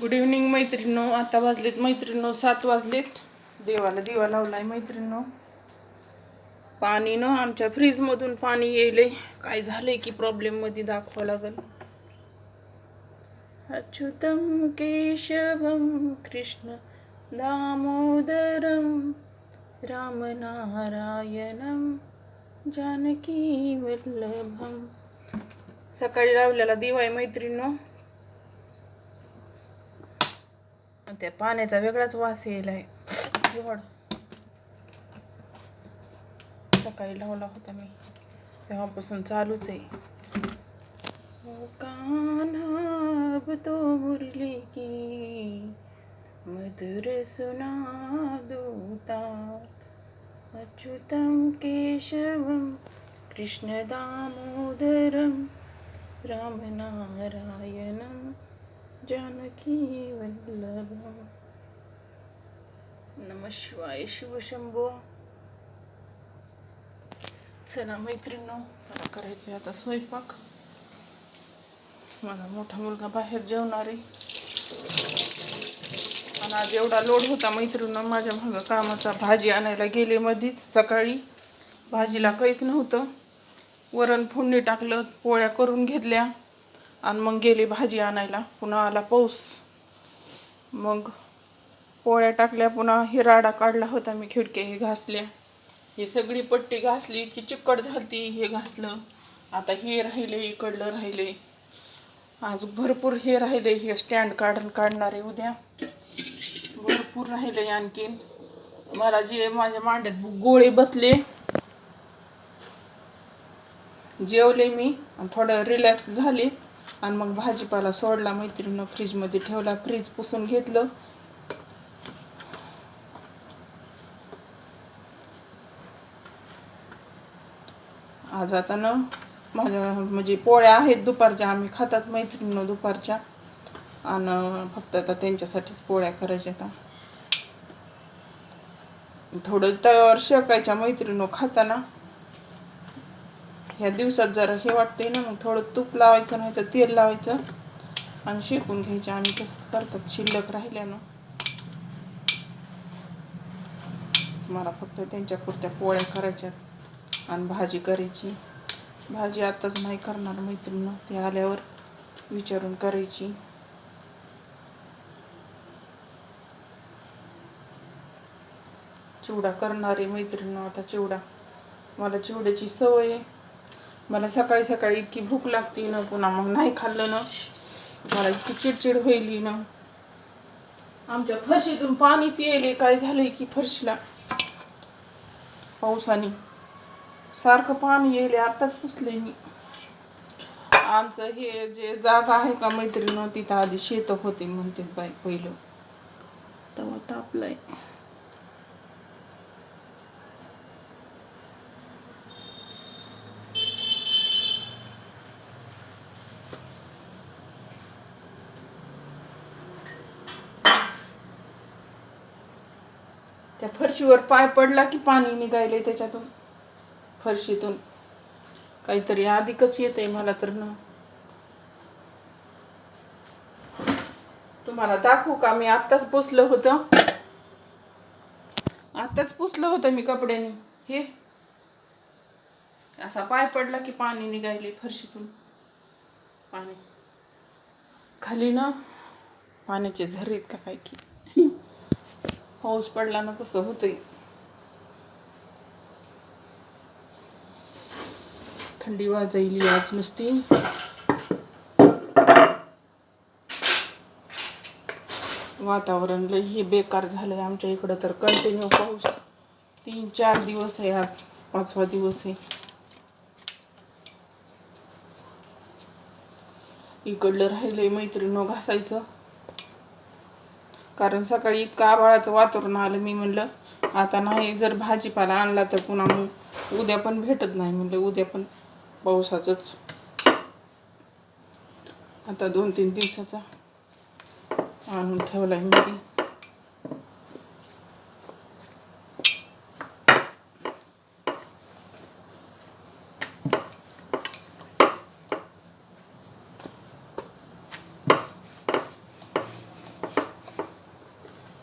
Good evening मैत्रिणीनो. आता वाजलेत मैत्रिणीनो सात वाजलेत. देवाला दिवा लावलाय मैत्रिणीनो. पाणी न आमच्या फ्रीजमधून पाणी येईल काय झालंय की प्रॉब्लेममध्ये दाखवावं लागल. अच्युतम केशवम कृष्ण दामोदरम रामनारायणम जानकी वल्लभम. सकाळी लावलेला दिवा आहे मैत्रिणीनो आणि त्या पाण्याचा वेगळाच वास येईल आहे. एवढ. सकाळी लावला होता मी. तेव्हापासून चालूच आहे. ओ तो मुरली की मधुर सुना दूता. अच्युतं केशवम कृष्ण दामोदरं रामनारायणं. जानकी वल्लभं। नम शिवाय शिवशंभो चला मैत्रिणींनो मला करायचं आता स्वयंपाक. मला मोठा मुलगा बाहेर जेवणार आहे. आणि आज एवढा लोड होता मैत्रिणींनो माझ्या मागं कामाचा भाजी आणायला गेले मधीच सकाळी. भाजीला काहीच नव्हतं. वरण फोडणी टाकलं पोळ्या करून घेतल्या. आणि मग गेले भाजी आणायला. पुन्हा आला पाऊस. मग पोळ्या टाकल्या पुन्हा हे राडा काढला होता मी खिडक्या हे घासल्या. हे सगळी पट्टी घासली की चिकट झालती हे घासलं. आता हे राहिले इकडलं राहिले. आज भरपूर हे राहिले हे स्टँड काढून काढणार आहे उद्या. भरपूर राहिले आणखीन. मला जे माझ्या मांड्यात गोळे बसले जेवले मी. आणि थोडं रिलॅक्स झाले. आणि मग भाजीपाला सोडला मैत्रिणीनं फ्रीजमध्ये ठेवला फ्रीज पुसून घेतलं. आज आता ना माझ्या म्हणजे पोळ्या आहेत दुपारच्या आम्ही खातात मैत्रिणीनं दुपारच्या. आणि फक्त आता त्यांच्यासाठीच पोळ्या करायच्या आता. थोडं तयावर शेकायच्या मैत्रिणीनं खाताना. ह्या दिवसात जरा हे वाटते ना मग थोडं तूप लावायचं नाही तर तेल लावायचं आणि शेकून घ्यायचे. आम्ही तसंच करतात शिल्लक राहिल्यानं. मला फक्त त्यांच्या पुरत्या पोळ्या करायच्या आणि भाजी करायची. भाजी आताच नाही करणार मैत्रिणीनं ते आल्यावर विचारून करायची. चिवडा करणारे मैत्रिणीनं आता चिवडा. मला चिवड्याची सवय आहे. मला सकाळी सकाळी इतकी भूक लागते ना पुन्हा मग नाही खाल्लं ना. मला इतकी चिडचिड होईल ना. आमच्या फरशीतून पाणीच येईल काय झालंय की फरशीला? पावसाने. सारखं पाणी येईल आताच पुसले मी. आमचं हे जे जागा आहे का मैत्रिणी तिथं आधी शेत होते म्हणते बाई पहिलं. तेव्हा तापलंय. त्या फरशीवर पाय पडला की पाणी निघायले त्याच्यातून. फरशीतून. काहीतरी अधिकच येत आहे मला तर ना. तुम्हाला दाखवू का? मी आत्ताच पुसलं होतं. आत्ताच पुसलं होतं मी कपड्याने. हे. असा पाय पडला की पाणी निघायले फरशीतून. पाणी. खाली ना. पाण्याचे झरे आहेत का काय की? पाऊस पडला ना कसं होतंय. थंडी वाजायली आज नुसती. वातावरण लय हे बेकार झालंय आमच्या इकडं तर. कंटिन्यू पाऊस. तीन चार दिवस आहे आज. पाचवा दिवस आहे. इकडलं राहिलंय मैत्रिणी घासायचं. कारण सकाळी इतकं आभाळाचं वातावरण आलं मी म्हणलं आता नाही जर भाजीपाला आणला तर पुन्हा मग उद्या पण भेटत नाही म्हणलं उद्या पण पावसाचंच. आता दोन तीन दिवसाचा आणून ठेवलाय मी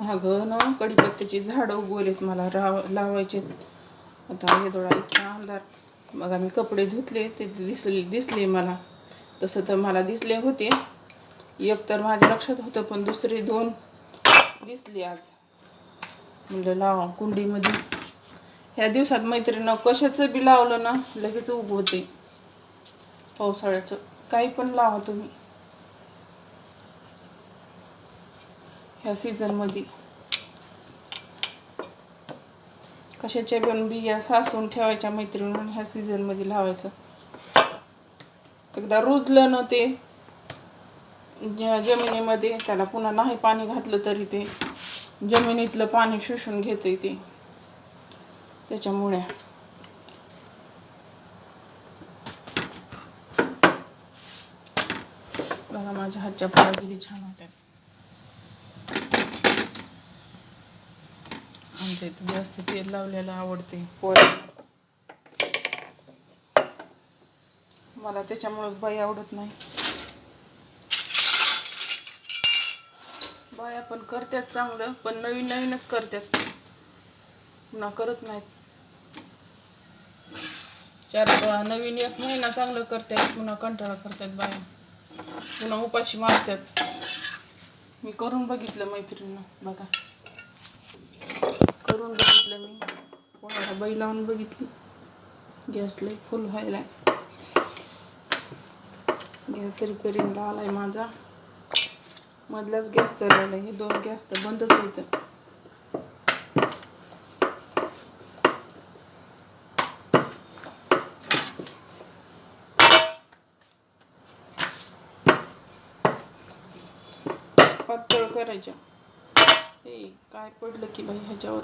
अगं ना कडीपत्त्याची झाडं उगवलेत मला राव लावायचे. आता हे थोडा इतका अंधार. मग आम्ही कपडे धुतले ते दिसले दिसले मला. तसं तर मला दिसले होते. एक तर माझ्या लक्षात होतं पण दुसरे दोन दिसले आज. म्हणलं लावा कुंडीमध्ये. ह्या दिवसात मैत्रिणं कशाचं बी लावलं ना लगेच उगवते. पावसाळ्याचं. काही पण लावा तुम्ही. ह्या सीझनमध्ये कशाच्या पण बिया सासून ठेवायच्या मैत्रिणीनं ह्या सीझनमध्ये लावायचं. एकदा रुजलं ना ते जमिनीमध्ये त्याला पुन्हा नाही पाणी घातलं तरी ते जमिनीतलं पाणी शोषून घेते ते त्याच्यामुळे. बघा माझ्या हातच्या फळा किती छान होत्या. इथं जास्त तेल लावलेलं आवडते. पोळ्या मला त्याच्यामुळे बाई आवडत नाही. बाया पण करतात चांगलं पण नवीन नवीनच करतात. पुन्हा करत नाहीत. चार नवीन एक महिना चांगलं करतात पुन्हा कंटाळा करतात बाया. पुन्हा उपाशी मारतात. मी करून बघितलं मैत्रिणीनं बघा. करून बघितलं मी. कोणाला बाई लावून बघितली. गॅस लई फुल व्हायला गॅस रिपेरिंगला आलाय माझा. मधलाच गॅस चाललेला हे दोन गॅस तर बंदच होतं पातळ करायच्या. काय पडलं की बाई ह्याच्यावर?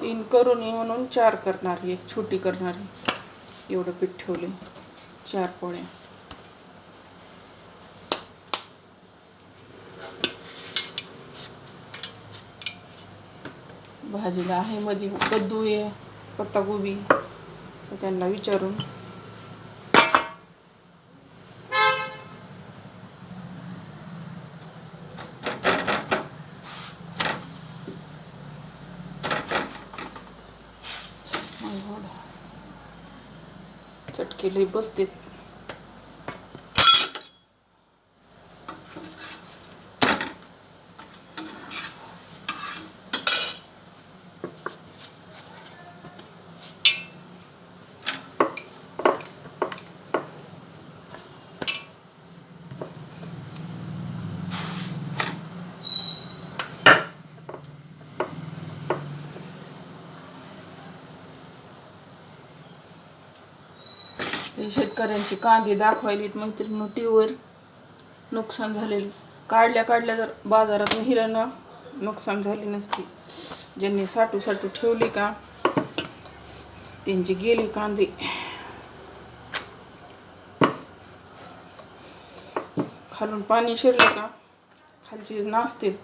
तीन करून म्हणून चार करणार एक छोटी करणार. एवढं पीठ ठेवले चार पोळ्या. भाजीला आहे. मध्ये कद्दू आहे पत्ताकोबी. त्यांना विचारून. चटके लई बसते हे शेतकऱ्यांची कांदे दाखवायलीत मैत्रिणी टीव्हीवर नुकसान झालेलं. काढल्या काढल्या जर बाजारात हिरानं नुकसान झाली नसती. ज्यांनी साठू साठू ठेवली का त्यांची गेली कांदे. खालून पाणी शिरलं का खालचे नाचतील.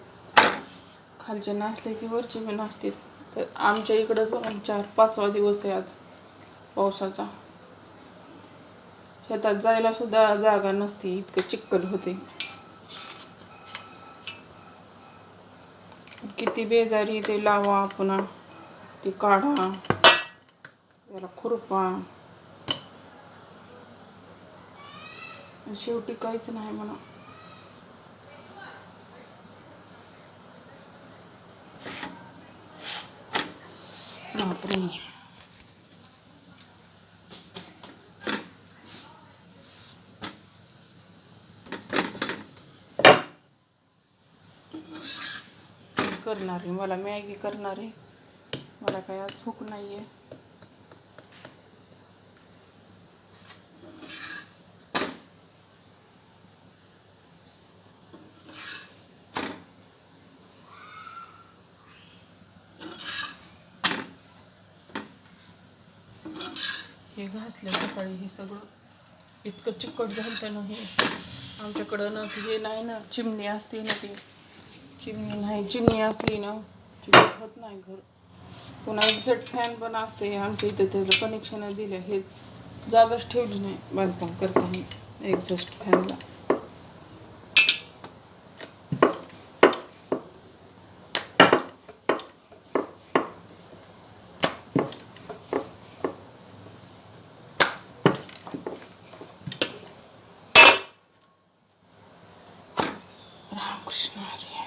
खालचे नाचले की वरचे बी नाचतील. तर आमच्या इकडं पण चार पाचवा दिवस आहे आज पावसाचा. शेतात जायला सुद्धा जागा नसते इतकं चिक्कल होते. किती बेजारी ते लावा पुन्हा ते काढा त्याला खुरपा. शेवटी काहीच नाही म्हणा. बापरे. करणार आहे मला मॅगी करणार आहे. मला काय आज भूक नाही आहे हे घासलं सकाळी हे सगळं इतकं चिकट झालं त्यानं हे. आमच्याकडं ना हे नाही ना चिमणी असते ना ती. चिमणी नाही चिमणी असली ना चिमणी होत नाही घर. पुन्हा एक्झॅक्ट फॅन पण असते आमच्या इथे त्याला कनेक्शन दिलं हेच जागाच ठेवली नाही बांधकाम करताना एक्झॉस्ट फॅनला रामकृष्ण हरी.